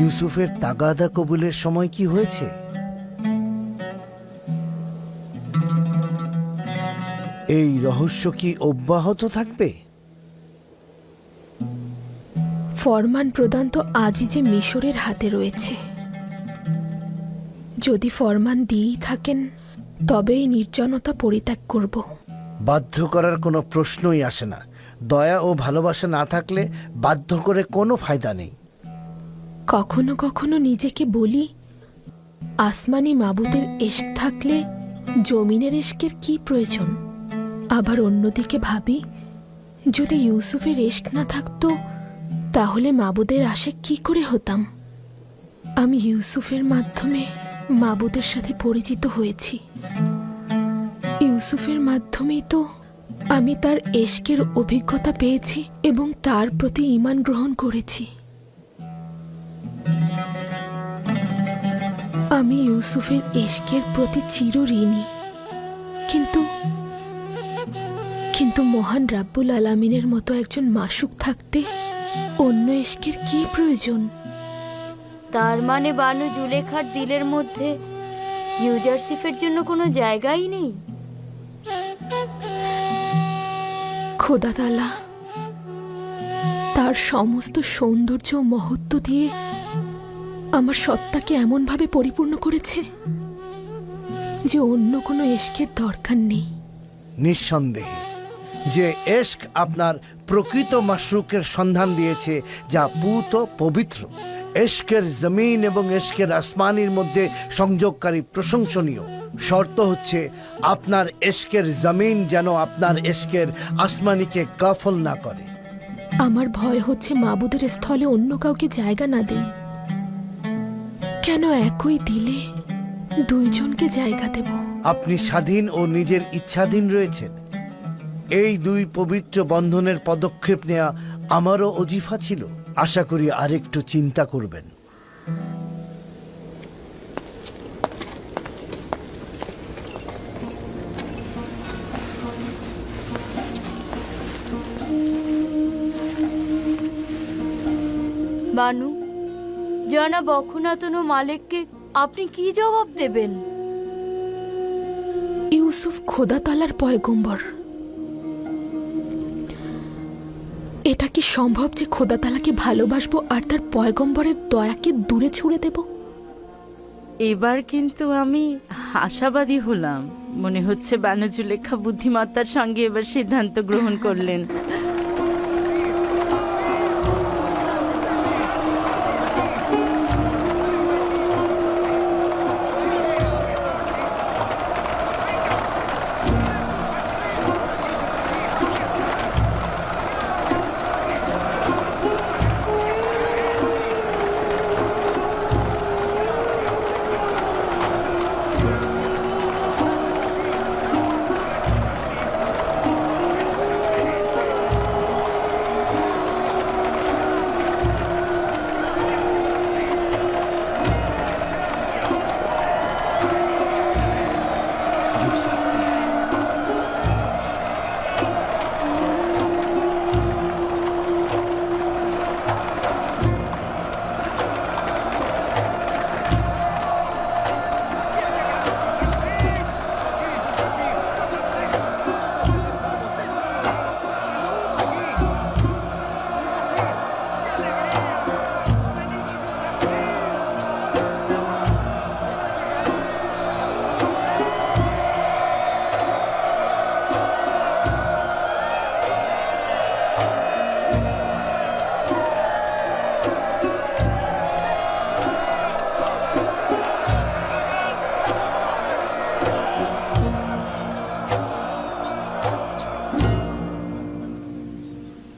ইউসুফের তাগাদা কবুলের সময় কি হয়েছে? এই রহস্য কি অব্যাহত থাকবে? ফরমান প্রদান তো আজই যে মিশরের হাতে রয়েছে। যদি ফরমান দিয়েই থাকেন তবে এই নির্জনতা পরিত্যাগ করব। বাধ্য করার কোনো প্রশ্নই আসে না। দয়া ও ভালোবাসা না থাকলে বাধ্য করে কোনো ফায়দা নেই। কখনো কখনো নিজেকে বলি, আসমানি মাবুদের এশক থাকলে জমিনের এশকের কি প্রয়োজন? আবার অন্যদিকে ভাবি, যদি ইউসুফের এশক না থাকতো, তাহলে মাবুদের আশে কি করে হতাম? আমি ইউসুফের মাধ্যমে মাবুদের সাথে পরিচিত হয়েছি। ইউসুফের মাধ্যমেই তো আমি তার এশকের অভিজ্ঞতা পেয়েছি এবং তার প্রতি ঈমান গ্রহণ করেছি। আমি ইউসুফের এশকের প্রতি চির ঋণী কিন্তু কিন্তু মহান রাব্বুল আলামিনের মতো একজন মাসুক থাকতে অন্য এশকের কি প্রয়োজন? তার মানে বানু জুলেখার দিলের মধ্যে ইউজারসিফের জন্য কোনো জায়গাই নেই? খোদা তালা তার সমস্ত সৌন্দর্য মহত্ব দিয়ে আমার সত্তাকে এমনভাবে পরিপূর্ণ করেছে যে অন্য কোনো এশকের দরকার নেই। নিঃসন্দেহে যে এশক আপনার প্রকৃত মাশরুকের সন্ধান দিয়েছে যা পুত পবিত্র। এশকের জমিন এবং এশকের আসমানির মধ্যে সংযোগকারী প্রশংসনীয়। শর্ত হচ্ছে আপনার এশকের জমিন যেন আপনার এশকের আসমানিকে গাফল না করে। আমার ভয় হচ্ছে মাবুদের স্থলে অন্য কাউকে জায়গা না দেই। কেন একই দিলে দুইজনকে জায়গা দেব? আপনি স্বাধীন ও নিজের ইচ্ছাধীন রয়েছেন। এই দুই পবিত্র বন্ধনের পদক্ষেপ নেওয়া আমারও অজিফা ছিল। আশা করি আরেকটু চিন্তা করবেন। বানু জনাব অখুনাতন ও মালিককে আপনি কি জবাব দেবেন? ইউসুফ খোদাতালার পয়গম্বর। এটা কি সম্ভব যে খোদাতালাকে ভালোবাসবো আর তার পয়গম্বরের দয়াকে দূরে ছুড়ে দেব? এবার কিন্তু আমি আশাবাদী হলাম। মনে হচ্ছে বানজুলেখা বুদ্ধিমত্তার সঙ্গে এবার সিদ্ধান্ত গ্রহণ করলেন।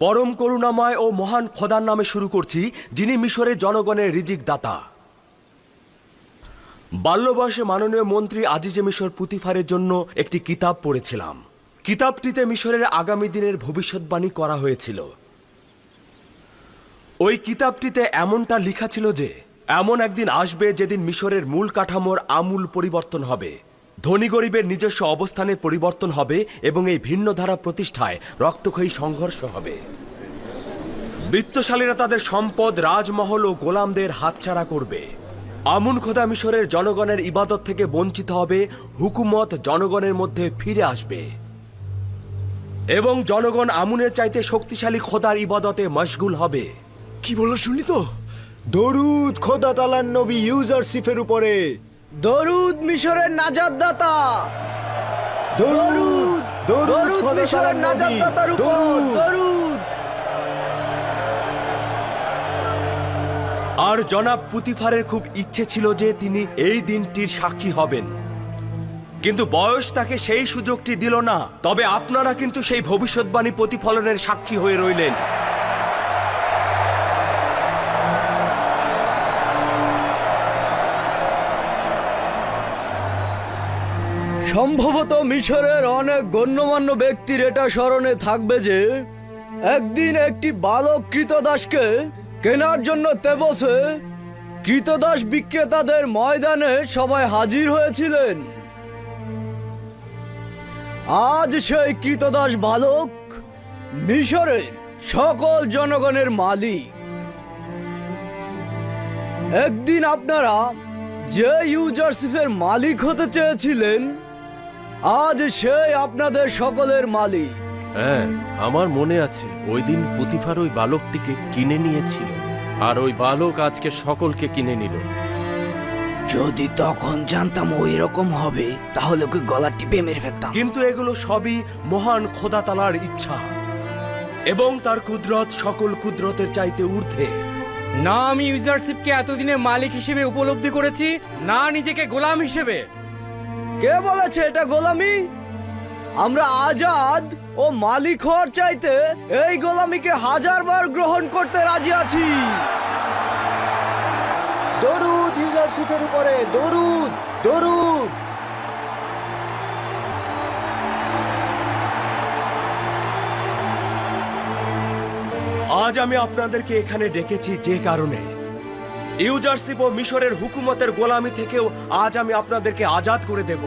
পরম করুণাময় ও মহান খোদার নামে শুরু করছি, যিনি মিশরের জনগণের রিজিক দাতা। বাল্যবয়সে মাননীয় মন্ত্রী আজিজে মিশর পুতিফারের জন্য একটি কিতাব পড়েছিলাম। কিতাবটিতে মিশরের আগামী দিনের ভবিষ্যৎবাণী করা হয়েছিল। ওই কিতাবটিতে এমনটা লেখা ছিল যে, এমন একদিন আসবে যেদিন মিশরের মূল কাঠামোর আমূল পরিবর্তন হবে। ধনী গরিবের নিজস্ব অবস্থানের পরিবর্তন হবে এবং এই ভিন্ন ধারা প্রতিষ্ঠায় রক্তক্ষয়ী সংঘর্ষ হবে। বৃত্তশালীরা তাদের সম্পদ, রাজমহল ও গোলামদের হাতছাড়া করবে। আমুন খোদা মিশরের জনগণের ইবাদত থেকে বঞ্চিত হবে, হুকুমত জনগণের মধ্যে ফিরে আসবে। এবং জনগণ আমুনের চাইতে শক্তিশালী খোদার ইবাদতে মশগুল হবে। কি বলল শুনলি তো? দরুদ খোদা তালার নবী ইউজারশিপের উপরে। দরুদ মিশরের নাজাত দাতা দরুদ দরুদ মিশরের নবী, দাতার উপর। দরুদ। আর জনাব পুতিফারের খুব ইচ্ছে ছিল যে তিনি এই দিনটির সাক্ষী হবেন। কিন্তু বয়স তাকে সেই সুযোগটি দিল না। তবে আপনারা কিন্তু সেই ভবিষ্যৎবাণী প্রতিফলনের সাক্ষী হয়ে রইলেন। সম্ভবত মিশরের অনেক গণ্যমান্য ব্যক্তির এটা স্মরণে থাকবে যে, একদিন একটি বালক কৃতদাসকে কেনার জন্য তেবসে কৃতদাস বিক্রেতাদের ময়দানে সবাই হাজির হয়েছিলেন। আজ সেই কৃতদাস বালক মিশরের সকল জনগণের মালিক। একদিন আপনারা যে ইউজারশিপের মালিক হতে চেয়েছিলেন আজ সেই আপনাদের সকলের মালিক। হ্যাঁ আমার মনে আছে ওই দিন পুতিফার ওই বালকটিকে কিনে নিয়েছিল আর ওই বালক আজকে সকলকে কিনে নিল। যদি তখন জানতাম ওই রকম হবে তাহলে ওকে গলা টিপে মেরে ফেলতাম। কিন্তু এগুলো সবই মহান খোদা তালার ইচ্ছা এবং তার কুদরত সকল কুদরতের চাইতে ঊর্ধ্বে। না আমি ইউজারশিপকে এতদিনে মালিক হিসেবে উপলব্ধি করেছি না নিজেকে গোলাম হিসেবে। কে বলেছে এটা গোলামি? আমরা আজাদ ও মালিক হওয়ার চাইতে এই গোলামিকে হাজার বার গ্রহণ করতে রাজি আছি। দরুদ ইউজারশিপের উপরে দরুদ দরুদ। আজ আমি আপনাদেরকে এখানে ডেকেছি যে কারণে। ইউজারশিপ ও মিশরের হুকুমতের গোলামি থেকেও আজ আমি আপনাদেরকে আজাদ করে দেব।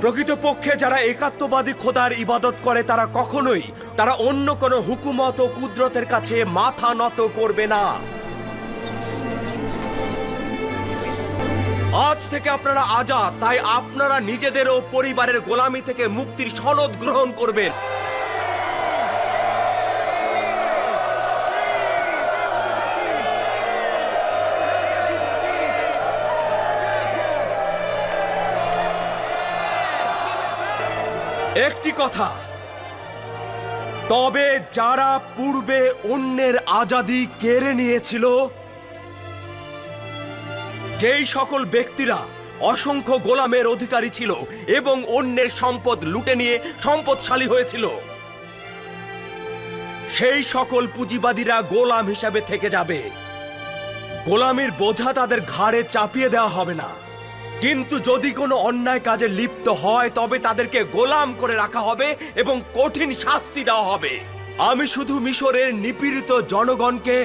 প্রকৃতপক্ষে যারা একাত্মবাদী খোদার ইবাদত করে, তারা কখনোই তারা অন্য কোনো হুকুমত ও কুদরতের কাছে মাথা নত করবে না। আজ থেকে আপনারা আজাদ, তাই আপনারা নিজেদের ও পরিবারের গোলামি থেকে মুক্তির সনদ গ্রহণ করবেন। একটি কথা। তবে যারা পূর্বে অন্যের আজাদি কেড়ে নিয়েছিল, যেই সকল ব্যক্তিরা অসংখ্য গোলামের অধিকারী ছিল এবং অন্যের সম্পদ লুটে নিয়ে সম্পদশালী হয়েছিল, সেই সকল পুঁজিবাদীরা গোলাম হিসাবে থেকে যাবে। গোলামির বোঝা তাদের ঘাড়ে চাপিয়ে দেওয়া হবে না। কিন্তু যদি কোনো অন্যায় কাজে লিপ্ত হয়, তবে তাদেরকে গোলাম করে রাখা হবে এবং কঠিন শাস্তি দেওয়া হবে। আমি শুধু মিশরের নিপীড়িত জনগণকে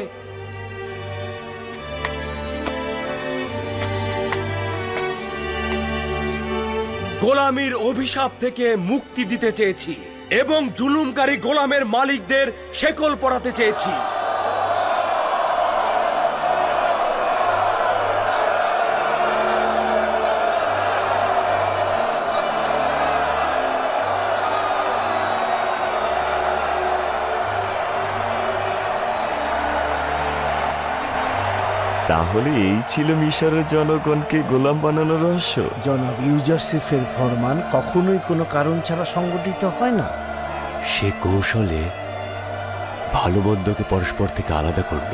গোলামির অভিশাপ থেকে মুক্তি দিতে চেয়েছি এবং জুলুমকারী গোলামের মালিকদের শেকল পড়াতে চেয়েছি। তাহলে এই ছিল মিশরের জনগণকে গোলাম বানানোর রহস্য। জনাব ইউজারসিফের ফরমান কখনোই কোনো কারণ ছাড়া সংগঠিত হয় না। সে কৌশলে ভালো মন্দকে পরস্পর থেকে আলাদা করল।